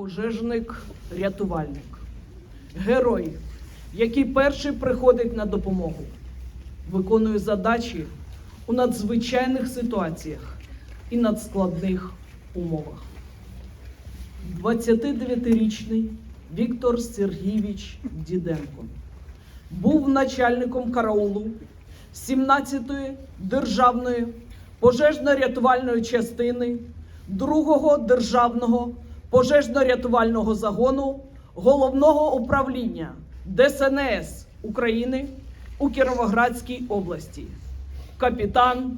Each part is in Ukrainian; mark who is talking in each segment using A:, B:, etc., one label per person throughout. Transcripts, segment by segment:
A: пожежник-рятувальник, герой, який перший приходить на допомогу, виконує задачі у надзвичайних ситуаціях і надскладних умовах. 29-річний Віктор Сергійович Діденко був начальником караулу 17-ї державної пожежно-рятувальної частини 2-го державного пожежно-рятувального загону головного управління ДСНС України у Кіровоградській області, капітан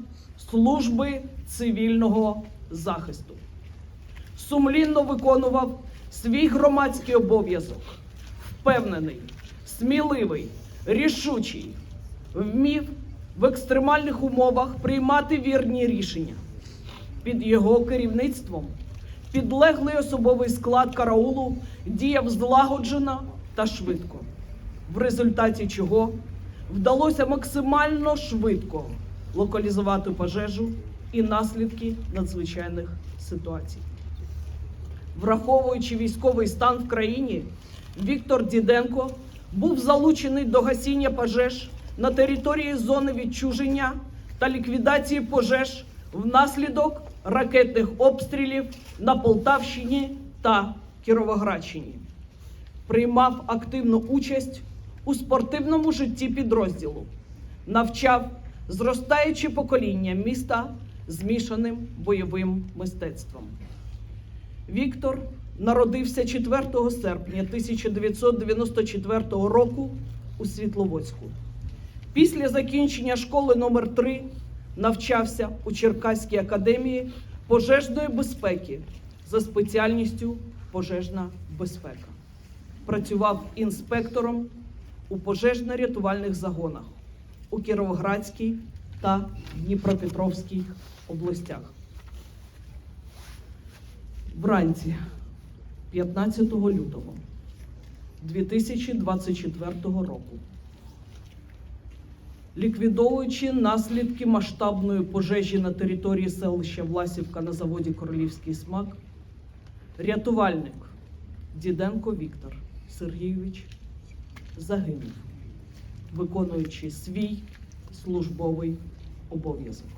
A: служби цивільного захисту. Сумлінно виконував свій громадський обов'язок, впевнений, сміливий, рішучий, вмів в екстремальних умовах приймати вірні рішення. Під його керівництвом підлеглий особовий склад караулу діяв злагоджено та швидко, в результаті чого вдалося максимально швидко локалізувати пожежу і наслідки надзвичайних ситуацій. Враховуючи військовий стан в країні, Віктор Діденко був залучений до гасіння пожеж на території зони відчуження та ліквідації пожеж внаслідок ракетних обстрілів на Полтавщині та Кіровоградщині. Приймав активну участь у спортивному житті підрозділу, навчав зростаюче покоління міста змішаним бойовим мистецтвом. Віктор народився 4 серпня 1994 року у Світловодську. Після закінчення школи номер 3 навчався у Черкаській академії пожежної безпеки за спеціальністю пожежна безпека. Працював інспектором у пожежно-рятувальних загонах у Кіровоградській та Дніпропетровській областях. Вранці 15 лютого 2024 року, ліквідовуючи наслідки масштабної пожежі на території селища Власівка на заводі Королівський смак, рятувальник Діденко Віктор Сергійович загинув, виконуючи свій службовий обов'язок.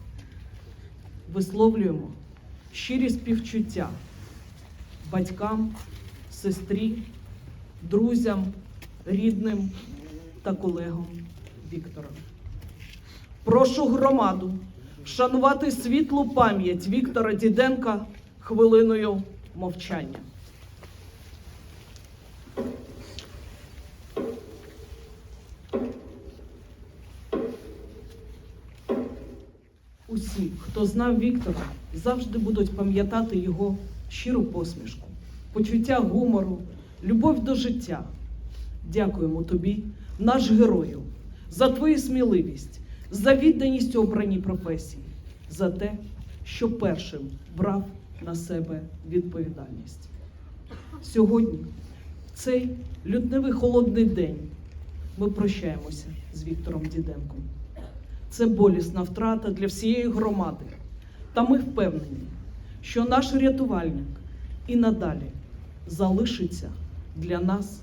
A: Висловлюємо щирі співчуття батькам, сестрі, друзям, рідним та колегам Віктора. Прошу громаду вшанувати світлу пам'ять Віктора Діденка хвилиною мовчання. Усі, хто знав Віктора, завжди будуть пам'ятати його щиру посмішку, почуття гумору, любов до життя. Дякуємо тобі, наш герою, за твою сміливість, за відданість обраній професії, за те, що першим брав на себе відповідальність. Сьогодні, в цей лютневий холодний день, ми прощаємося з Віктором Діденком. Це болісна втрата для всієї громади. Та ми впевнені, що наш рятувальник і надалі залишиться для нас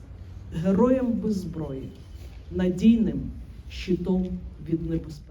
A: героєм без зброї, надійним щитом від небезпеки.